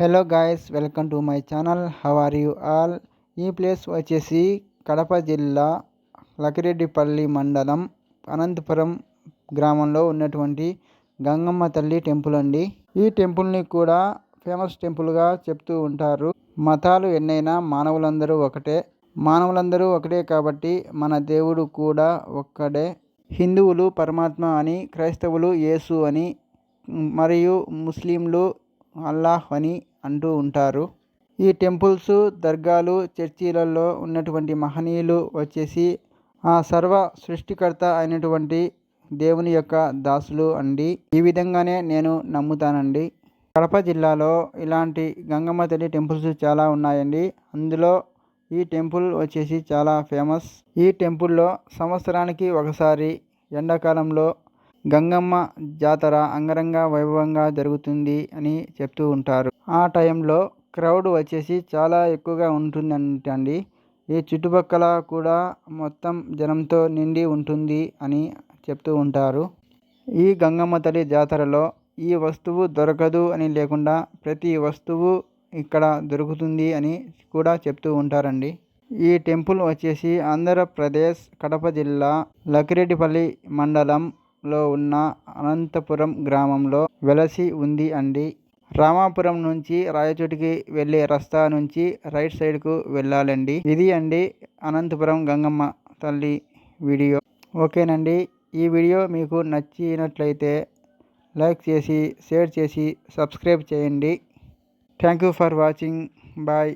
Hello guys welcome to my channel how are you all ఈ place వచ్చేసి కడప జిల్లా లకిరెడ్డిపల్లి మండలం అనంతపురం గ్రామంలో ఉన్నటువంటి గంగమ్మ తల్లి టెంపుల్ అండి. ఈ టెంపుల్ని కూడా ఫేమస్ టెంపుల్గా చెప్తూ ఉంటారు. మతాలు ఎన్నైనా మానవులందరూ ఒకటే. మానవులందరూ ఒకటే కాబట్టి మన దేవుడు కూడా ఒక్కడే. హిందువులు పరమాత్మ అని క్రైస్తవులు యేసు అని మరియు ముస్లింలు అల్లాహ్ అని అంటూ ఉంటారు. ఈ టెంపుల్స్ దర్గాలు చర్చీలలో ఉన్నటువంటి మహనీయులు వచ్చేసి ఆ సర్వ సృష్టికర్త అయినటువంటి దేవుని యొక్క దాసులు అండి. ఈ విధంగానే నేను నమ్ముతానండి. కడప జిల్లాలో ఇలాంటి గంగమ్మ తల్లి టెంపుల్స్ చాలా ఉన్నాయండి. అందులో ఈ టెంపుల్ వచ్చేసి చాలా ఫేమస్. ఈ టెంపుల్లో సంవత్సరానికి ఒకసారి ఎండాకాలంలో గంగమ్మ జాతర అంగరంగ వైభవంగా జరుగుతుంది అని చెప్తూ ఉంటారు. ఆ టైంలో క్రౌడ్ వచ్చేసి చాలా ఎక్కువగా ఉంటుందంటండి. ఈ చుట్టుపక్కల కూడా మొత్తం జనంతో నిండి ఉంటుంది అని చెప్తూ ఉంటారు. ఈ గంగమ్మ తల్లి జాతరలో ఈ వస్తువు దొరకదు అని లేకుండా ప్రతి వస్తువు ఇక్కడ దొరుకుతుంది అని కూడా చెప్తూ ఉంటారండి. ఈ టెంపుల్ వచ్చేసి ఆంధ్రప్రదేశ్ కడప జిల్లా లకిరెడ్డిపల్లి లో ఉన్న అనంతపురం గ్రామంలో వెలసి ఉంది అండి. రామాపురం నుంచి రాయచోటికి వెళ్ళే రస్తా నుంచి రైట్ సైడ్కు వెళ్ళాలండి. ఇది అండి అనంతపురం గంగమ్మ తల్లి వీడియో. ఓకేనండి. ఈ వీడియో మీకు నచ్చినట్లయితే లైక్ చేసి షేర్ చేసి సబ్స్క్రైబ్ చేయండి. Thank you for watching. Bye.